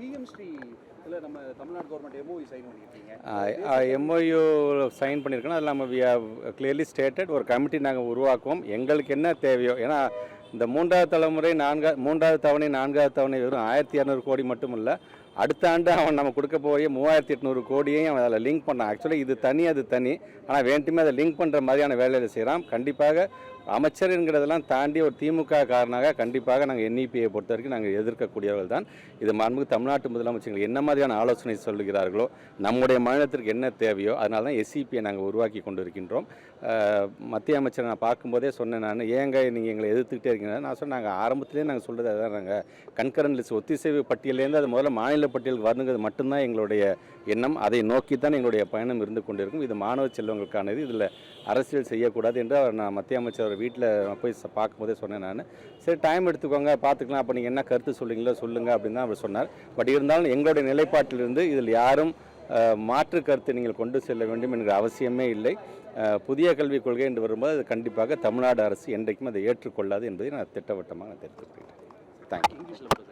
PM Shri இதில் நம்ம Tamil Nadu government MOE sign பண்ணியிருக்கீங்க எம்ஓயு சைன் பண்ணியிருக்கோம் அதில் நம்ம வி ஹவ் கிளியர்லி ஸ்டேட்டட் ஒரு கமிட்டி நாங்கள் உருவாக்குவோம். எங்களுக்கு என்ன தேவையோ ஏன்னா இந்த மூன்றாவது தலைமுறை நான்கா மூன்றாவது தவணை நான்காவது தவணை வெறும் ஆயிரத்தி இரநூறு கோடி மட்டும் இல்லை அடுத்த ஆண்டு அவன் நம்ம கொடுக்க போய் மூவாயிரத்தி எட்நூறு கோடியையும் அவன் அதில் லிங்க் பண்ணான். ஆக்சுவலி இது தனி அது தனி. ஆனால் வேண்டுமே அதை லிங்க் பண்ணுற மாதிரியான வேலையில் செய்கிறான் கண்டிப்பாக அமைச்சர் என்கிறதெல்லாம் தாண்டி ஒரு திமுக காரணமாக கண்டிப்பாக நாங்கள் என்இபியை பொறுத்த வரைக்கும் நாங்கள் எதிர்க்கக்கூடியவர்கள் தான். இது மாண்புமிகு தமிழ்நாட்டு முதலமைச்சர்கள் என்ன மாதிரியான ஆலோசனை சொல்லுகிறார்களோ நம்முடைய மாநிலத்திற்கு என்ன தேவையோ அதனால தான் எஸ்சிபியை நாங்கள் உருவாக்கி கொண்டு இருக்கின்றோம் மத்திய அமைச்சரை நான் பார்க்கும்போதே சொன்னேன் நான் ஏங்க நீங்கள் எங்களை எதிர்த்துக்கிட்டே இருக்கீங்க. நான் சொன்னேன் நாங்கள் ஆரம்பத்திலே நாங்கள் சொல்கிறது அதான் நாங்கள் கண்கரன் லிஸ்ட் ஒத்திசைவு பட்டியலேருந்து அது முதல்ல மாநில பட்டியலுக்கு வரணுங்கிறது மட்டும்தான் எங்களுடைய எண்ணம். அதை நோக்கி தான் எங்களுடைய பயணம் இருந்து கொண்டிருக்கும். இது மாணவ செல்வங்களுக்கானது. இதில் அரசியல் செய்யக்கூடாது என்று அவர் நான் மத்திய அமைச்சர் அவர் வீட்டில் போய் பார்க்கும்போதே சொன்னேன் நான். சரி டைம் எடுத்துக்கோங்க. பார்த்துக்கலாம். அப்போ நீங்கள் என்ன கருத்து சொல்லுங்களோ சொல்லுங்கள் அப்படின்னு தான் அவர் சொன்னார். பட் இருந்தாலும் எங்களுடைய நிலைப்பாட்டிலிருந்து இதில் யாரும் மாற்று கருத்தை நீங்கள் கொண்டு செல்ல வேண்டும் என்கிற அவசியமே இல்லை. புதிய கல்விக் கொள்கை என்று வரும்போது அது கண்டிப்பாக தமிழ்நாடு அரசு என்றைக்கும் அதை ஏற்றுக்கொள்ளாது என்பதை நான் திட்டவட்டமாக நான் தெரிவித்துக்கிறேன் தேங்க்யூ